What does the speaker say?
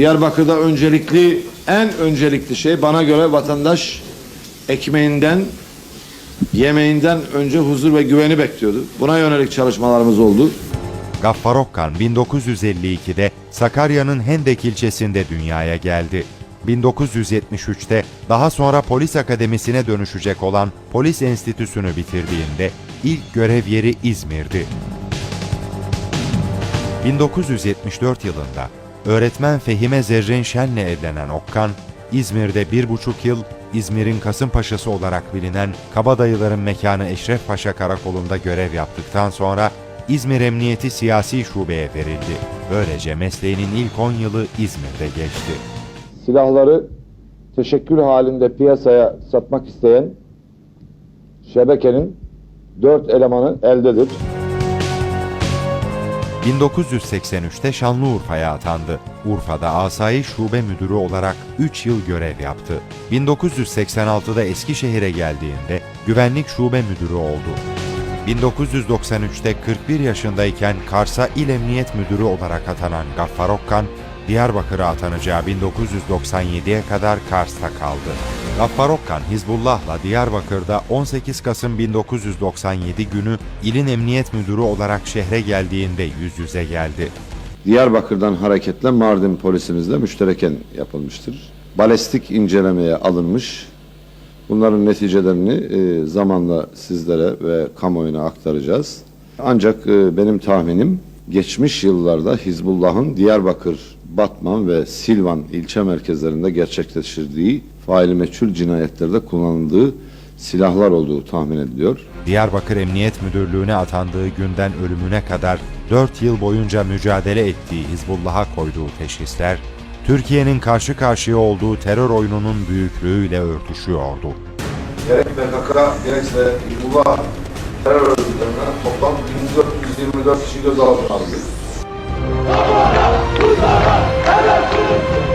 Diyarbakır'da öncelikli, en öncelikli şey bana göre vatandaş ekmeğinden, yemeğinden önce huzur ve güveni bekliyordu. Buna yönelik çalışmalarımız oldu. Gaffar Okkan 1952'de Sakarya'nın Hendek ilçesinde dünyaya geldi. 1973'te daha sonra polis akademisine dönüşecek olan polis enstitüsünü bitirdiğinde ilk görev yeri İzmir'di. 1974 yılında öğretmen Fehime Zerrin Şen'le evlenen Okkan, İzmir'de bir buçuk yıl İzmir'in Kasımpaşası olarak bilinen Kabadayıların mekanı Eşref Paşa Karakolu'nda görev yaptıktan sonra İzmir Emniyeti Siyasi Şube'ye verildi. Böylece mesleğinin ilk 10 yılı İzmir'de geçti. Silahları teşekkül halinde piyasaya satmak isteyen şebekenin dört elemanı eldedir. 1983'te Şanlıurfa'ya atandı. Urfa'da Asayiş Şube Müdürü olarak 3 yıl görev yaptı. 1986'da Eskişehir'e geldiğinde Güvenlik Şube Müdürü oldu. 1993'te 41 yaşındayken Kars'a İl Emniyet Müdürü olarak atanan Gaffar Okkan, Diyarbakır'a atanacağı 1997'ye kadar Kars'ta kaldı. Gaffar Okkan, Hizbullah'la Diyarbakır'da 18 Kasım 1997 günü ilin emniyet müdürü olarak şehre geldiğinde yüz yüze geldi. Diyarbakır'dan hareketle Mardin polisimizle müştereken yapılmıştır. Balestik incelemeye alınmış. Bunların neticelerini e, zamanla sizlere ve kamuoyuna aktaracağız. Ancak e, benim tahminim geçmiş yıllarda Hizbullah'ın Diyarbakır, Batman ve Silvan ilçe merkezlerinde gerçekleştirdiği faili meçhul cinayetlerde kullanıldığı silahlar olduğu tahmin ediliyor. Diyarbakır Emniyet Müdürlüğü'ne atandığı günden ölümüne kadar 4 yıl boyunca mücadele ettiği Hizbullah'a koyduğu teşhisler, Türkiye'nin karşı karşıya olduğu terör oyununun büyüklüğüyle örtüşüyordu. Gerek PKK gerekse Hizbullah terör örgütlerinden toplam 1424 kişi gözaltına alındı. ・あらすいません!